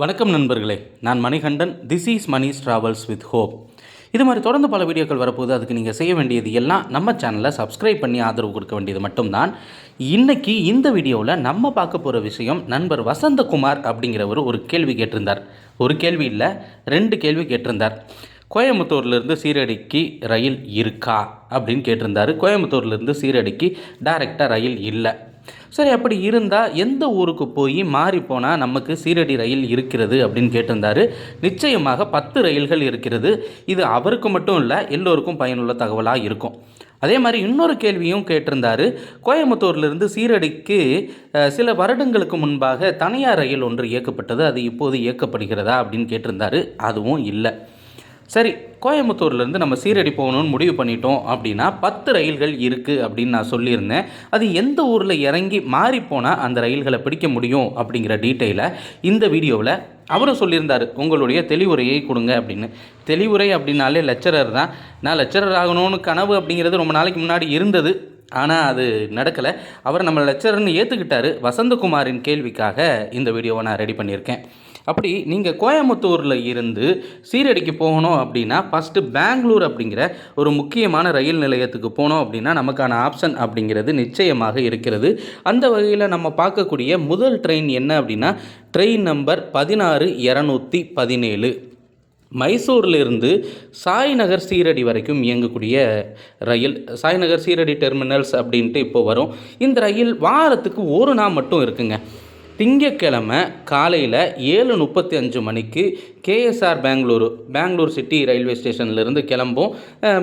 வணக்கம் நண்பர்களே. நான் Manikandan. This is Mani's travels with hope இது மாதிரி தொடர்ந்து பல வீடியோக்கள் வரப்போது அதுக்கு நீங்கள் செய்ய வேண்டியது எல்லாம் நம்ம சேனலை சப்ஸ்கிரைப் பண்ணி ஆதரவு கொடுக்க வேண்டியது மட்டும்தான். இன்றைக்கி இந்த வீடியோவில் நம்ம பார்க்க போகிற விஷயம் நண்பர் வசந்தகுமார் அப்படிங்கிறவர் ஒரு கேள்வி கேட்டிருந்தார். ஒரு கேள்வி இல்லை ரெண்டு கேள்வி கேட்டிருந்தார். கோயம்புத்தூர்லேருந்து சீரடிக்கு ரயில் இருக்கா அப்படின்னு கேட்டிருந்தாரு. கோயம்புத்தூர்லேருந்து சீரடிக்கு டைரெக்டாக ரயில் இல்லை. சரி அப்படி இருந்தால் எந்த ஊருக்கு போய் மாறி போனால் நமக்கு சீரடி ரயில் இருக்கிறது அப்படின்னு கேட்டிருந்தாரு. நிச்சயமாக பத்து ரயில்கள் இருக்கிறது. இது அவருக்கு மட்டும் இல்லை எல்லோருக்கும் பயனுள்ள தகவலாக இருக்கும். அதே மாதிரி இன்னொரு கேள்வியும் கேட்டிருந்தார். கோயம்புத்தூர்லேருந்து சீரடிக்கு சில வருடங்களுக்கு முன்பாக தனியார் ரயில் ஒன்று இயக்கப்பட்டது. அது இப்போது இயக்கப்படுகிறதா அப்படின்னு கேட்டிருந்தார். அதுவும் இல்லை. சரி கோயம்புத்தூர்லேருந்து நம்ம சீரடி போகணும்னு முடிவு பண்ணிட்டோம் அப்படின்னா பத்து ரயில்கள் இருக்குது அப்படின்னு நான் சொல்லியிருந்தேன். அது எந்த ஊரில் இறங்கி மாறி போனால் அந்த ரயில்களை பிடிக்க முடியும் அப்படிங்கிற டீட்டெயிலை இந்த வீடியோவில் அவரும் சொல்லியிருந்தார். உங்களுடைய தெளிவுரையை கொடுங்க அப்படின்னு. தெளிவுரை அப்படின்னாலே லெக்சரர் தான். நான் லெக்சரர் ஆகணும்னு கனவு அப்படிங்கிறது ரொம்ப நாளைக்கு முன்னாடி இருந்தது. ஆனால் அது நடக்கலை. அவர் நம்ம லெக்சரர்னு ஏற்றுக்கிட்டாரு வசந்தகுமாரின் கேள்விக்காக இந்த வீடியோவை நான் ரெடி பண்ணியிருக்கேன். அப்படி நீங்கள் கோயம்புத்தூரில் இருந்து சீரடிக்கு போகணும் அப்படின்னா ஃபஸ்ட்டு பெங்களூர் அப்படிங்கிற ஒரு முக்கியமான ரயில் நிலையத்துக்கு போனோம் அப்படின்னா நமக்கான ஆப்ஷன் அப்படிங்கிறது நிச்சயமாக இருக்கிறது. அந்த வகையில் நம்ம பார்க்கக்கூடிய முதல் ட்ரெயின் என்ன அப்படின்னா ட்ரெயின் நம்பர் பதினாறு இரநூத்தி பதினேழு. மைசூர்லேருந்து சாய்நகர் சீரடி வரைக்கும் இயங்கக்கூடிய ரயில். சாய்நகர் சீரடி டெர்மினல்ஸ் அப்படின்ட்டு இப்போ வரும். இந்த ரயில் வாரத்துக்கு ஒரு நாள் மட்டும் இருக்குங்க. திங்கக்கிழமை காலையில் ஏழு முப்பத்தி அஞ்சு மணிக்கு KSR Bengaluru Bangalore city railway ஸ்டேஷன்லேருந்து கிளம்பும்.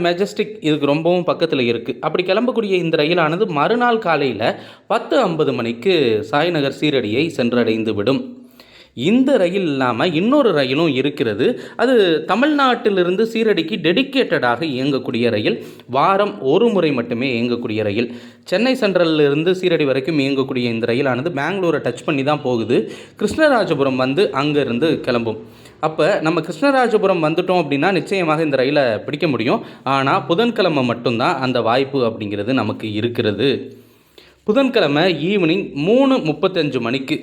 மெஜஸ்டிக் இதுக்கு ரொம்பவும் பக்கத்தில் இருக்குது அப்படி கிளம்பக்கூடிய இந்த ரயிலானது மறுநாள் காலையில் பத்து ஐம்பது மணிக்கு சாய்நகர் சீரடியை சென்றடைந்து விடும் இந்த ரயில் இல்லாமல் இன்னொரு ரயிலும் இருக்கிறது. அது தமிழ்நாட்டிலிருந்து சீரடிக்கு டெடிக்கேட்டடாக இயங்கக்கூடிய ரயில். வாரம் ஒரு முறை மட்டுமே இயங்கக்கூடிய ரயில். சென்னை சென்ட்ரல்ல இருந்து சீரடி வரைக்கும் இயங்கக்கூடிய இந்த ரயிலானது பெங்களூரை டச் பண்ணி தான் போகுது. கிருஷ்ணராஜபுரம் வந்து அங்கேருந்து கிளம்பும். அப்போ நம்ம கிருஷ்ணராஜபுரம் வந்துட்டோம் அப்படின்னா நிச்சயமாக இந்த ரயிலை பிடிக்க முடியும். ஆனால் புதன்கிழமை மட்டும்தான் அந்த வாய்ப்பு அப்படிங்கிறது நமக்கு இருக்கிறது. புதன்கிழமை ஈவினிங் மூணு முப்பத்தஞ்சு மணிக்கு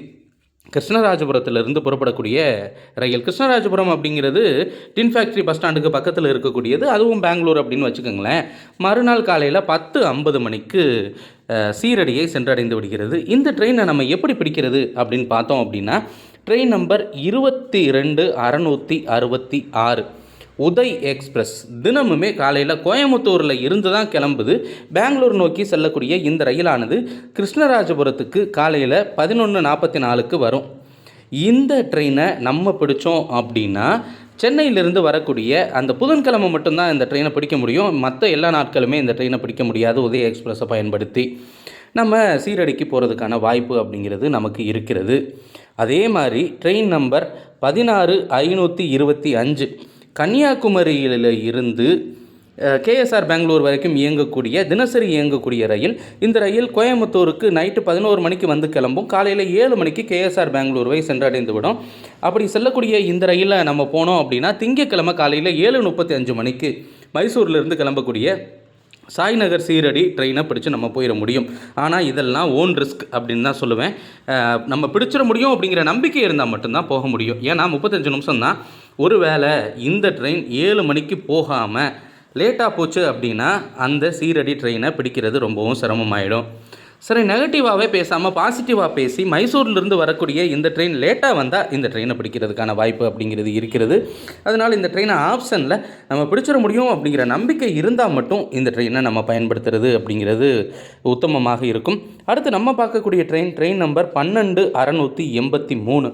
கிருஷ்ணராஜபுரத்திலிருந்து புறப்படக்கூடிய ரயில். கிருஷ்ணராஜபுரம் அப்படிங்கிறது டின் ஃபேக்ட்ரி பஸ் ஸ்டாண்டுக்கு பக்கத்தில் இருக்கக்கூடியது. அதுவும் பெங்களூர் அப்படின்னு வச்சுக்கோங்களேன். மறுநாள் காலையில் பத்து ஐம்பது மணிக்கு சீரடியை சென்றடைந்து விடுகிறது. இந்த ட்ரெயினை நம்ம எப்படி பிடிக்கிறது அப்படின்னு பார்த்தோம் அப்படின்னா ட்ரெயின் நம்பர் இருபத்தி ரெண்டு அறநூற்றி அறுபத்தி ஆறு. உதய் எக்ஸ்பிரஸ். தினமுமே காலையில் கோயம்புத்தூரில் இருந்து தான் கிளம்புது. பெங்களூர் நோக்கி செல்லக்கூடிய இந்த ரயிலானது கிருஷ்ணராஜபுரத்துக்கு காலையில் பதினொன்று நாற்பத்தி நாலுக்கு வரும். இந்த ட்ரெயினை நம்ம பிடிச்சோம் அப்படின்னா சென்னையிலிருந்து வரக்கூடிய அந்த புதன்கிழமை மட்டும்தான் இந்த ட்ரெயினை பிடிக்க முடியும். மற்ற எல்லா நாட்களுமே இந்த ட்ரெயினை பிடிக்க முடியாது. உதய எக்ஸ்பிரஸை பயன்படுத்தி நம்ம சீரடிக்கு போகிறதுக்கான வாய்ப்பு அப்படிங்கிறது நமக்கு இருக்கிறது. அதே மாதிரி ட்ரெயின் நம்பர் பதினாறு ஐநூற்றி இருபத்தி அஞ்சு. கன்னியாகுமரியில் இருந்து கேஎஸ்ஆர் பெங்களூர் வரைக்கும் இயங்கக்கூடிய தினசரி இயங்கக்கூடிய ரயில் இந்த ரயில் கோயம்புத்தூருக்கு நைட்டு பதினோரு மணிக்கு வந்து கிளம்பும். காலையில் ஏழு மணிக்கு கேஎஸ்ஆர் பெங்களூருவை சென்றடைந்து விடும் அப்படி செல்லக்கூடிய இந்த ரயிலில் நம்ம போனோம் அப்படின்னா திங்கட்கிழமை காலையில் ஏழு முப்பத்தி அஞ்சு மணிக்கு மைசூர்லேருந்து கிளம்பக்கூடிய சாய்நகர் சீரடி ட்ரெயினை பிடிச்சி நம்ம போயிட முடியும். ஆனால் இதெல்லாம் ஓன் ரிஸ்க் அப்படின்னு தான் சொல்லுவேன். நம்ம பிடிச்சிட முடியும் அப்படிங்கிற நம்பிக்கை இருந்தால் மட்டும்தான் போக முடியும். ஏன்னா முப்பத்தஞ்சு நிமிஷம் தான் ஒருவேளை இந்த ட்ரெயின் ஏழு மணிக்கு போகாமல் லேட்டாக போச்சு அப்படின்னா அந்த சீரடி ட்ரெயினை பிடிக்கிறது ரொம்பவும் சிரமமாயிடும். சரி நெகட்டிவாகவே பேசாமல் பாசிட்டிவாக பேசி மைசூர்லேருந்து வரக்கூடிய இந்த ட்ரெயின் லேட்டாக வந்தால் இந்த ட்ரெயினை பிடிக்கிறதுக்கான வாய்ப்பு அப்படிங்கிறது இருக்கிறது. அதனால் இந்த ட்ரெயினை ஆப்ஷனில் நம்ம பிடிச்சிட முடியும் அப்படிங்கிற நம்பிக்கை இருந்தால் மட்டும் இந்த ட்ரெயினை நம்ம பயன்படுத்துறது அப்படிங்கிறது உத்தமமாக இருக்கும். அடுத்து நம்ம பார்க்கக்கூடிய ட்ரெயின் ட்ரெயின் நம்பர் பன்னெண்டு அறநூற்றி எண்பத்தி மூணு.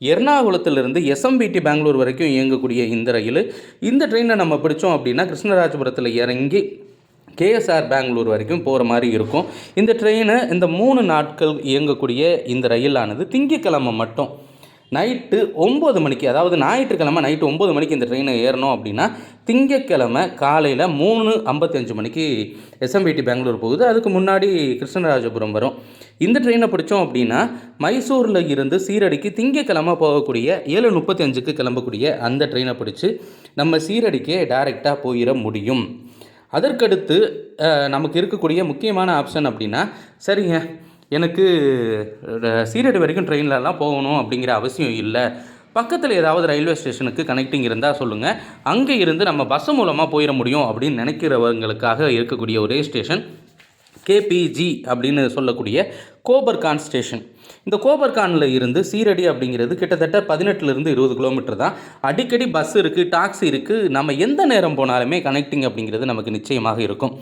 எர்ணாகுளத்திலிருந்து எஸ்எம்பிடி பெங்களூர் வரைக்கும் இயங்கக்கூடிய இந்த ரயில். இந்த ட்ரெயினை நம்ம பிடிச்சோம் அப்படின்னா கிருஷ்ணராஜபுரத்தில் இறங்கி கேஎஸ்ஆர் பெங்களூர் வரைக்கும் போகிற மாதிரி இருக்கும். இந்த ட்ரெயினை இந்த மூணு நாட்கள் இயங்கக்கூடிய இந்த ரயிலானது திங்கக்கிழமை மட்டும் நைட்டு ஒம்பது மணிக்கு அதாவது ஞாயிற்றுக்கிழமை நைட்டு ஒம்பது மணிக்கு இந்த ட்ரெயினை ஏறணும் அப்படின்னா திங்கக்கிழமை காலையில் மூணு ஐம்பத்தஞ்சு மணிக்கு எஸ்எம்பிடி பெங்களூர் போகுது. அதுக்கு முன்னாடி கிருஷ்ணராஜபுரம் வரும். இந்த ட்ரெயினை பிடிச்சோம் அப்படின்னா மைசூரில் இருந்து சீரடிக்கு திங்கக்கிழமை போகக்கூடிய ஏழு முப்பத்தஞ்சுக்கு கிளம்பக்கூடிய அந்த ட்ரெயினை பிடிச்சி நம்ம சீரடிக்கே டைரெக்டாக போயிட முடியும். அதற்கடுத்து நமக்கு இருக்கக்கூடிய முக்கியமான ஆப்ஷன் அப்படின்னா சரிங்க எனக்கு சீரடி வரைக்கும் ட்ரெயின்லலாம் போகணும் அப்படிங்கிற அவசியம் இல்லை. பக்கத்தில் ஏதாவது ரயில்வே ஸ்டேஷனுக்கு கனெக்டிங் இருந்தால் சொல்லுங்கள் அங்கே இருந்து நம்ம பஸ் மூலமாக போயிட முடியும் அப்படின்னு நினைக்கிறவங்களுக்காக இருக்கக்கூடிய ஒரே ஸ்டேஷன் கேபிஜி அப்படின்னு சொல்லக்கூடிய கோபர்கான் ஸ்டேஷன். இந்த கோபர்கானில் இருந்து சீரடி அப்படிங்கிறது கிட்டத்தட்ட பதினெட்டுலேருந்து இருபது கிலோமீட்டர் தான். அடிக்கடி பஸ் இருக்குது டாக்ஸி இருக்குது நம்ம எந்த நேரம் போனாலுமே கனெக்டிங் அப்படிங்கிறது நமக்கு நிச்சயமாக இருக்கும்.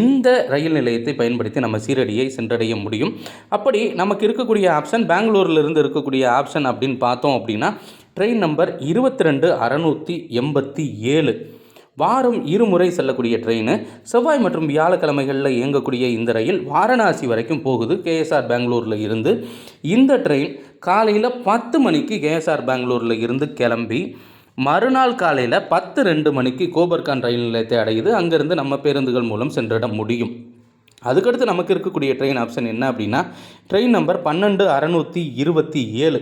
இந்த ரயில் நிலையத்தை பயன்படுத்தி நம்ம சீரடியை சென்றடைய முடியும். அப்படி நமக்கு இருக்கக்கூடிய ஆப்ஷன் பெங்களூர்லேருந்து இருக்கக்கூடிய ஆப்ஷன் அப்படின்னு பார்த்தோம் அப்படின்னா ட்ரெயின் நம்பர் இருபத்தி ரெண்டு அறநூற்றி எண்பத்தி ஏழு. வாரம் இருமுறை செல்லக்கூடிய ட்ரெயின் செவ்வாய் மற்றும் வியாழக்கிழமைகளில் இயங்கக்கூடிய இந்த ரயில் வாரணாசி வரைக்கும் போகுது. கேஎஸ்ஆர் பெங்களூரில் இருந்து. இந்த ட்ரெயின் காலையில் பத்து மணிக்கு கேஎஸ்ஆர் பெங்களூரில் இருந்து கிளம்பி மறுநாள் காலையில் பத்து ரெண்டு மணிக்கு கோபர்கான் ரயில் நிலையத்தை அடையுது. அங்கேருந்து நம்ம பேருந்துகள் மூலம் சென்றிட முடியும். அதுக்கடுத்து நமக்கு இருக்கக்கூடிய ட்ரெயின் ஆப்ஷன் என்ன அப்படின்னா ட்ரெயின் நம்பர் பன்னெண்டு அறநூற்றி இருபத்தி ஏழு.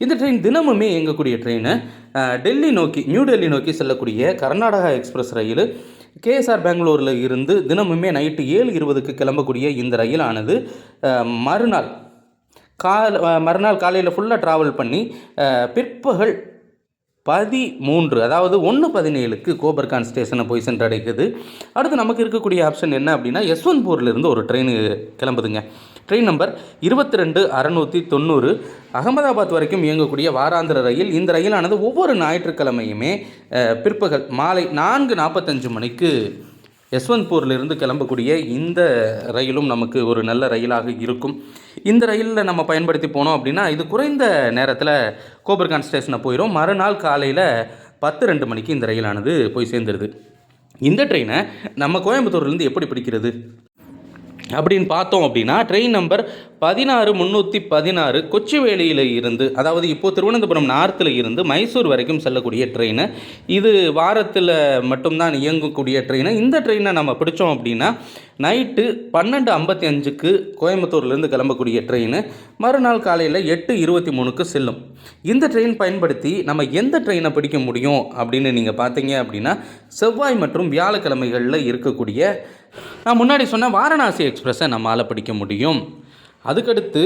இந்த ட்ரெயின் தினமுமே இயங்கக்கூடிய ட்ரெயின் டெல்லி நோக்கி நியூ டெல்லி நோக்கி செல்லக்கூடிய கர்நாடகா எக்ஸ்பிரஸ் ரயில் கேஎஸ்ஆர் பெங்களூரில் இருந்து தினமுமே நைட்டு ஏழு இருபதுக்கு கிளம்பக்கூடிய இந்த ரயிலானது மறுநாள் கா மறுநாள் காலையில் ஃபுல்லாக ட்ராவல் பண்ணி பிற்பகல் பதிமூன்று அதாவது ஒன்று பதினேழுக்கு கோபர்கான் ஸ்டேஷனை போய் சென்றடைக்குது. அடுத்து நமக்கு இருக்கக்கூடிய ஆப்ஷன் என்ன அப்படின்னா யஸ்வந்த்பூர்லேருந்து ஒரு ட்ரெயின் கிளம்புதுங்க. ட்ரெயின் நம்பர் இருபத்தி ரெண்டு அறநூற்றி தொண்ணூறு. அகமதாபாத் வரைக்கும் இயங்கக்கூடிய வாராந்திர ரயில் இந்த ரயிலானது ஒவ்வொரு ஞாயிற்றுக்கிழமையுமே பிற்பகல் மாலை நான்கு நாற்பத்தஞ்சு மணிக்கு யஸ்வந்த்பூர்லேருந்து கிளம்பக்கூடிய இந்த ரயிலும் நமக்கு ஒரு நல்ல ரயிலாக இருக்கும். இந்த ரயிலில் நம்ம பயன்படுத்தி போனோம் அப்படின்னா இது குறைந்த நேரத்தில் கோபர்கான் ஸ்டேஷனை போயிடும் மறுநாள் காலையில் பத்து ரெண்டு மணிக்கு இந்த ரயிலானது போய் சேர்ந்துருது. இந்த ட்ரெயினை நம்ம கோயம்புத்தூர்லேருந்து எப்படி பிடிக்கிறது? அப்படின்னு பார்த்தோம் அப்படின்னா ட்ரெயின் நம்பர் பதினாறு முந்நூற்றி பதினாறு கொச்சிவேலியில் இருந்து அதாவது இப்போது திருவனந்தபுரம் நார்த்தில் இருந்து மைசூர் வரைக்கும் செல்லக்கூடிய ட்ரெயின் இது வாரத்தில் மட்டும்தான் இயங்கக்கூடிய ட்ரெயினு இந்த ட்ரெயினை நம்ம பிடிச்சோம் அப்படின்னா நைட்டு பன்னெண்டு ஐம்பத்தி அஞ்சுக்கு கோயம்புத்தூர்லேருந்து கிளம்பக்கூடிய ட்ரெயின் மறுநாள் காலையில் எட்டு இருபத்தி மூணுக்கு செல்லும். இந்த ட்ரெயின் பயன்படுத்தி நம்ம எந்த ட்ரெயினை பிடிக்க முடியும் அப்படின்னு நீங்கள் பார்த்தீங்க அப்படின்னா செவ்வாய் மற்றும் வியாழக்கிழமைகளில் இருக்கக்கூடிய நான் முன்னாடி சொன்ன வாரணாசி எக்ஸ்பிரஸை நம்மால் பிடிக்க முடியும். அதுக்கடுத்து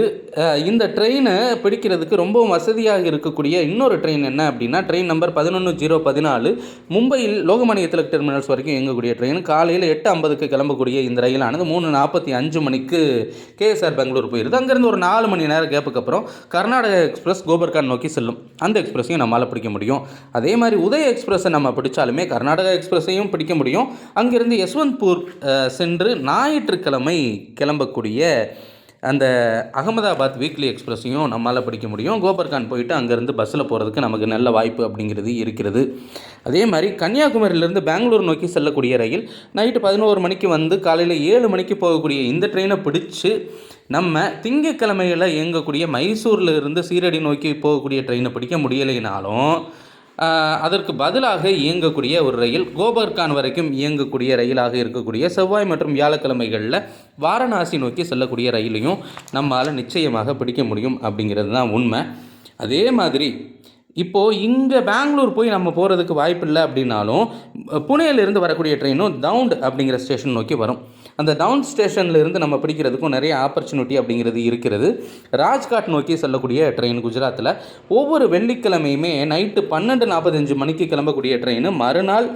இந்த ட்ரெயினை பிடிக்கிறதுக்கு ரொம்பவும் வசதியாக இருக்கக்கூடிய இன்னொரு ட்ரெயின் என்ன அப்படின்னா ட்ரெயின் நம்பர் பதினொன்று ஜீரோ பதினாலு மும்பையில் லோகமானிய திலக் டெர்மினல்ஸ் வரைக்கும் இயங்கக்கூடிய ட்ரெயின் காலையில் எட்டு ஐம்பதுக்கு கிளம்பக்கூடிய இந்த ரயிலானது மூணு நாற்பத்தி அஞ்சு மணிக்கு கேஎஸ்ஆர் பெங்களூர் போயிருது. அங்கேருந்து ஒரு நாலு மணி நேரம் கேப்புக்கு அப்புறம் கர்நாடக எக்ஸ்பிரஸ் கோபர்கான் நோக்கி செல்லும். அந்த எக்ஸ்பிரஸையும் நம்மளால் பிடிக்க முடியும். அதே மாதிரி உதய எக்ஸ்பிரஸை நம்ம பிடிச்சாலுமே கர்நாடகா எக்ஸ்பிரஸையும் பிடிக்க முடியும். அங்கேருந்து யஸ்வந்த்பூர் சென்று ஞாயிற்றுக்கிழமை கிளம்பக்கூடிய அந்த அகமதாபாத் வீக்லி எக்ஸ்பிரஸையும் நம்மளால் பிடிக்க முடியும். கோபர்கான் போயிட்டு அங்கேருந்து பஸ்ஸில் போகிறதுக்கு நமக்கு நல்ல வாய்ப்பு அப்படிங்கிறது இருக்கிறது. அதே மாதிரி கன்னியாகுமரியிலேருந்து பெங்களூர் நோக்கி செல்லக்கூடிய ரயில் நைட்டு பதினோரு மணிக்கு வந்து காலையில் ஏழு மணிக்கு போகக்கூடிய இந்த ட்ரெயினை பிடிச்சு நம்ம திங்கக்கிழமையில் இயங்கக்கூடிய மைசூரில் இருந்து சீரடி நோக்கி போகக்கூடிய ட்ரெயினை பிடிக்க முடியலைனாலும் அதற்கு பதிலாக இயங்கக்கூடிய ஒரு ரயில் கோபர்கான் வரைக்கும் இயங்கக்கூடிய ரயிலாக இருக்கக்கூடிய செவ்வாய் மற்றும் வியாழக்கிழமைகளில் வாரணாசி நோக்கி செல்லக்கூடிய ரயிலையும் நம்மால் நிச்சயமாக பிடிக்க முடியும் அப்படிங்கிறது தான் உண்மை. அதே மாதிரி இப்போது இங்கே பெங்களூர் போய் நம்ம போகிறதுக்கு வாய்ப்பு இல்லை அப்படின்னாலும் புனேலேருந்து வரக்கூடிய ட்ரெயினும் தவுண்ட் அப்படிங்கிற ஸ்டேஷன் நோக்கி வரும். அந்த டவுன் ஸ்டேஷனில் இருந்து நம்ம பிடிக்கிறதுக்கும் நிறைய ஆப்பர்ச்சுனிட்டி அப்படிங்கிறது இருக்கிறது. ராஜ்காட் நோக்கி செல்லக்கூடிய ட்ரெயின் குஜராத்தில் ஒவ்வொரு வெள்ளிக்கிழமையுமே நைட்டு பன்னெண்டு நாற்பத்தஞ்சு மணிக்கு கிளம்பக்கூடிய ட்ரெயின் மறுநாள்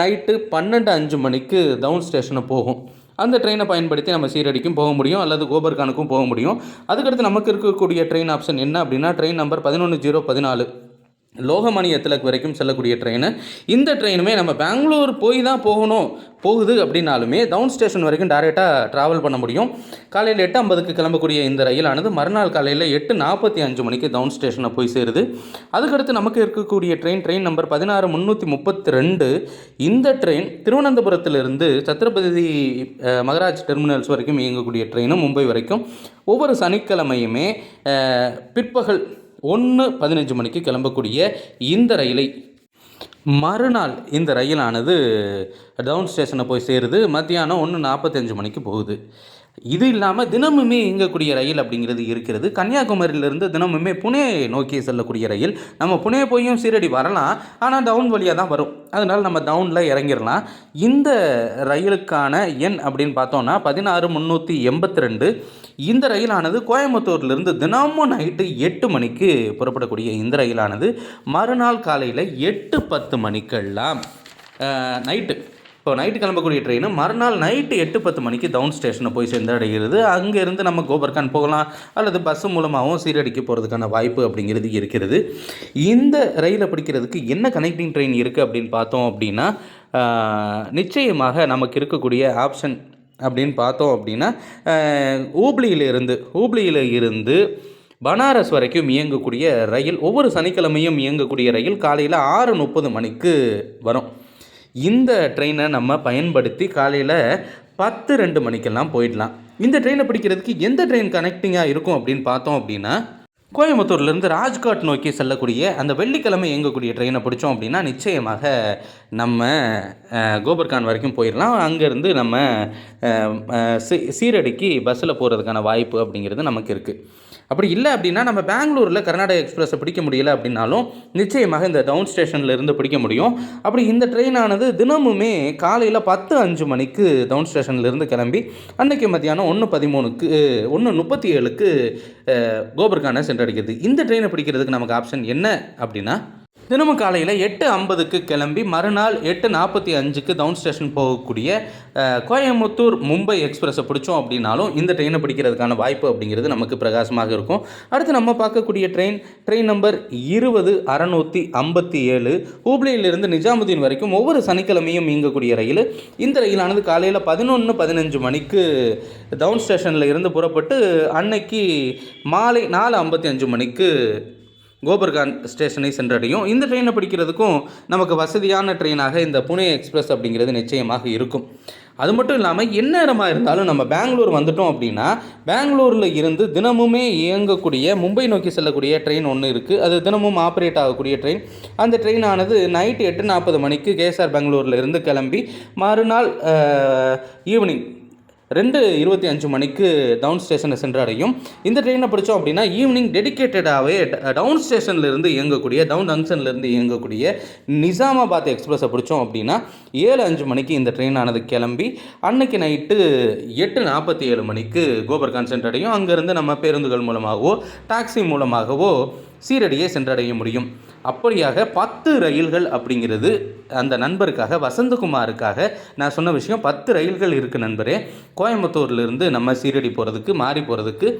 நைட்டு பன்னெண்டு அஞ்சு மணிக்கு டவுன் ஸ்டேஷனை போகும். அந்த ட்ரெயினை பயன்படுத்தி நம்ம சீரடிக்கும் போக முடியும் அல்லது கோபர்கானுக்கும் போக முடியும். அதுக்கடுத்து நமக்கு இருக்கக்கூடிய ட்ரெயின் ஆப்ஷன் என்ன அப்படின்னா ட்ரெயின் நம்பர் பதினொன்று ஜீரோ பதினாலு. லோகமானிய திலக் வரைக்கும் செல்லக்கூடிய ட்ரெயின் இந்த ட்ரெயினுமே நம்ம பெங்களூர் போய் தான் போகணும் போகுது அப்படின்னாலுமே டவுன் ஸ்டேஷன் வரைக்கும் டேரெக்டாக ட்ராவல் பண்ண முடியும். காலையில் எட்டு ஐம்பதுக்கு கிளம்பக்கூடிய இந்த ரயிலானது மறுநாள் காலையில் எட்டு நாற்பத்தி அஞ்சு மணிக்கு டவுன் ஸ்டேஷனை போய் சேருது. அதுக்கடுத்து நமக்கு இருக்கக்கூடிய ட்ரெயின் ட்ரெயின் நம்பர் பதினாறு முந்நூற்றி முப்பத்தி ரெண்டு இந்த ட்ரெயின் திருவனந்தபுரத்திலிருந்து சத்ரபதி மகராஜ் டெர்மினல்ஸ் வரைக்கும் இயங்கக்கூடிய ட்ரெயினும் மும்பை வரைக்கும். ஒவ்வொரு சனிக்கிழமையுமே பிற்பகல் ஒன்று பதினஞ்சு மணிக்கு கிளம்பக்கூடிய இந்த ரயிலை. மறுநாள் இந்த ரயிலானது டவுன் ஸ்டேஷனை போய் சேருது. மத்தியானம் ஒன்று நாற்பத்தஞ்சு மணிக்கு போகுது. இது இல்லாமல் தினமுமே இயங்கக்கூடிய ரயில் அப்படிங்கிறது இருக்கிறது. கன்னியாகுமரியிலிருந்து தினமுமே புனே நோக்கி செல்லக்கூடிய ரயில். நம்ம புனே போயும் சீரடி வரலாம். ஆனால் டவுன் வழியாக தான் வரும். அதனால் நம்ம டவுனில் இறங்கிடலாம். இந்த ரயிலுக்கான எண் அப்படின்னு பார்த்தோன்னா பதினாறு முந்நூற்றி எண்பத்தி ரெண்டு. இந்த ரயிலானது கோயம்புத்தூர்லேருந்து தினமும் நைட்டு எட்டு மணிக்கு புறப்படக்கூடிய இந்த ரயிலானது மறுநாள் காலையில் எட்டு பத்து மணிக்கெல்லாம் நைட்டு. இப்போ நைட்டு கிளம்பக்கூடிய ட்ரெயின் மறுநாள் நைட்டு எட்டு பத்து மணிக்கு டவுன் ஸ்டேஷனை போய் சென்றடைகிறது அங்கேருந்து நம்ம கோபர்கான் போகலாம். அல்லது பஸ் மூலமாகவும் சீரடிக்கு போகிறதுக்கான வாய்ப்பு அப்படிங்கிறது இருக்கிறது. இந்த ரயிலை பிடிக்கிறதுக்கு என்ன கனெக்டிங் ட்ரெயின் இருக்குது அப்படின்னு பார்த்தோம் அப்படின்னா நிச்சயமாக நமக்கு இருக்கக்கூடிய ஆப்ஷன் அப்படின்னு பார்த்தோம் அப்படின்னா ஆஹ், ஹூப்ளியிலிருந்து ஹூப்ளியில் இருந்து பனாரஸ் வரைக்கும் இயங்கக்கூடிய ரயில் ஒவ்வொரு சனிக்கிழமையும் இயங்கக்கூடிய ரயில் காலையில் ஆறு முப்பது மணிக்கு வரும். இந்த ட்ரெயினை நம்ம பயன்படுத்தி காலையில் பத்து ரெண்டு மணிக்கெல்லாம் போயிடலாம். இந்த ட்ரெயினை பிடிக்கிறதுக்கு எந்த ட்ரெயின் கனெக்டிங்காக இருக்கும் அப்படின்னு பார்த்தோம் அப்படின்னா கோயம்புத்தூர்லேருந்து ராஜ்காட் நோக்கி செல்லக்கூடிய அந்த வெள்ளிக்கிழமை இயங்கக்கூடிய ட்ரெயினை பிடிச்சோம் அப்படின்னா நிச்சயமாக நம்ம கோபர்கான் வரைக்கும் போயிடலாம் அங்கேருந்து நம்ம சீ- சீரடிக்கு பஸ்ஸில் போகிறதுக்கான வாய்ப்பு அப்படிங்கிறது நமக்கு இருக்குது அப்படி இல்லை அப்படின்னா நம்ம பெங்களூரில் கர்நாடக எக்ஸ்பிரஸை பிடிக்க முடியல அப்படின்னாலும் நிச்சயமாக இந்த டவுன் ஸ்டேஷனில் இருந்து பிடிக்க முடியும். அப்படி இந்த ட்ரெயினானது தினமுமே காலையில் பத்து அஞ்சு மணிக்கு டவுன் ஸ்டேஷன்லேருந்து கிளம்பி அன்றைக்கு மத்தியானம் ஒன்று பதிமூணுக்கு ஒன்று முப்பத்தி ஏழுக்கு கோபர்கானை சென்றடைக்கிறது இந்த ட்ரெயினை பிடிக்கிறதுக்கு நமக்கு ஆப்ஷன் என்ன அப்படின்னா தினமும் காலையில் எட்டு ஐம்பதுக்கு கிளம்பி மறுநாள் எட்டு நாற்பத்தி அஞ்சுக்கு டவுன் ஸ்டேஷன் போகக்கூடிய கோயம்புத்தூர் மும்பை எக்ஸ்பிரஸை பிடிச்சோம் அப்படின்னாலும் இந்த ட்ரெயினை பிடிக்கிறதுக்கான வாய்ப்பு அப்படிங்கிறது நமக்கு பிரகாசமாக இருக்கும். அடுத்து நம்ம பார்க்கக்கூடிய ட்ரெயின் ட்ரெயின் நம்பர் இருபது அறநூற்றி ஐம்பத்தி ஏழு. ஹூப்ளியிலிருந்து நிஜாமுதீன் வரைக்கும் ஒவ்வொரு சனிக்கிழமையும் இயங்கக்கூடிய ரயில். இந்த ரயிலானது காலையில் பதினொன்று பதினஞ்சு மணிக்கு டவுன் ஸ்டேஷனில் இருந்து புறப்பட்டு அன்னைக்கு மாலை நாலு ஐம்பத்தி அஞ்சு மணிக்கு கோபர்கான் ஸ்டேஷனை சென்றடையும். இந்த ட்ரெயினை பிடிக்கிறதுக்கும் நமக்கு வசதியான ட்ரெயினாக இந்த புனே எக்ஸ்பிரஸ் அப்படிங்கிறது நிச்சயமாக இருக்கும். அது மட்டும் இல்லாமல் எந்நேரமாக இருந்தாலும் நம்ம பெங்களூர் வந்துட்டோம் அப்படின்னா பெங்களூரில் இருந்து தினமுமே இயங்கக்கூடிய மும்பை நோக்கி செல்லக்கூடிய ட்ரெயின் ஒன்று இருக்குது அது தினமும் ஆப்ரேட் ஆகக்கூடிய ட்ரெயின் அந்த ட்ரெயினானது நைட்டு எட்டு நாற்பது மணிக்கு கேஎஸ்ஆர் பெங்களூரில் இருந்து கிளம்பி மறுநாள் ஈவினிங் ரெண்டு இருபத்தி அஞ்சு மணிக்கு டவுன் ஸ்டேஷனை சென்றடையும். இந்த ட்ரெயினை பிடிச்சோம் அப்படின்னா ஈவினிங் டெடிக்கேட்டடாகவே டவுன் ஸ்டேஷன்லேருந்து இயங்கக்கூடிய டவுன் ஜங்ஷன்லேருந்து இயங்கக்கூடிய நிசாமாபாத் எக்ஸ்பிரஸை பிடிச்சோம் அப்படின்னா ஏழு அஞ்சு மணிக்கு இந்த ட்ரெயினானது கிளம்பி அன்னைக்கு நைட்டு எட்டு நாற்பத்தி ஏழு மணிக்கு கோபர்கான் சென்றடையும். அங்கேருந்து நம்ம பேருந்துகள் மூலமாகவோ டாக்ஸி மூலமாகவோ சீரடியை சென்றடைய முடியும். அப்படியாக பத்து ரயில்கள் அப்படிங்கிறது அந்த நண்பருக்காக வசந்தகுமாருக்காக நான் சொன்ன விஷயம் பத்து ரயில்கள் இருக்குது நண்பரே. கோயம்புத்தூர்லேருந்து நம்ம சீரடி போகிறதுக்கு மாறி போகிறதுக்கு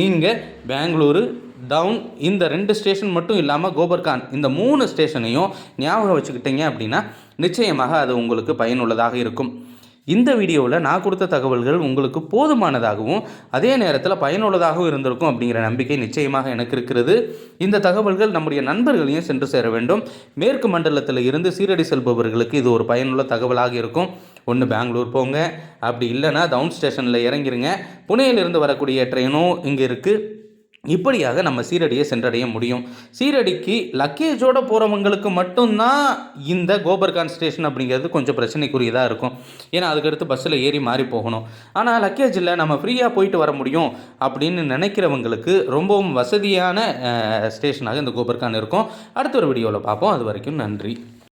நீங்கள் பெங்களூரு டவுன் இந்த ரெண்டு ஸ்டேஷன் மட்டும் இல்லாமல் கோபர்கான் இந்த மூணு ஸ்டேஷனையும் ஞாபகம் வச்சுக்கிட்டீங்க அப்படின்னா நிச்சயமாக அது உங்களுக்கு பயனுள்ளதாக இருக்கும். இந்த வீடியோவில் நான் கொடுத்த தகவல்கள் உங்களுக்கு போதுமானதாகவும் அதே நேரத்தில் பயனுள்ளதாகவும் இருந்திருக்கும் அப்படிங்கிற நம்பிக்கை நிச்சயமாக எனக்கு இருக்கிறது. இந்த தகவல்கள் நம்முடைய நண்பர்களையும் சென்று சேர வேண்டும். மேற்கு மண்டலத்தில் இருந்து சீரடி செல்பவர்களுக்கு இது ஒரு பயனுள்ள தகவலாக இருக்கும். ஒன்று பெங்களூர் போங்க. அப்படி இல்லைன்னா டவுன் ஸ்டேஷனில் இறங்கிருங்க. புனேயிலிருந்து வரக்கூடிய ட்ரெயினும் இங்கே இருக்குது இப்படியாக நம்ம சீரடியை சென்றடைய முடியும். சீரடிக்கு லக்கேஜோடு போகிறவங்களுக்கு மட்டும்தான் இந்த கோபர்கான் ஸ்டேஷன் அப்படிங்கிறது கொஞ்சம் பிரச்சனைக்குரியதாக இருக்கும். ஏன்னா அதுக்கடுத்து பஸ்ஸில் ஏறி மாறி போகணும். ஆனால் லக்கேஜ் இல்லை நம்ம ஃப்ரீயாக போயிட்டு வர முடியும் அப்படின்னு நினைக்கிறவங்களுக்கு ரொம்பவும் வசதியான ஸ்டேஷனாக இந்த கோபர்கான் இருக்கும். அடுத்த ஒரு வீடியோவில் பார்ப்போம். அது வரைக்கும் நன்றி.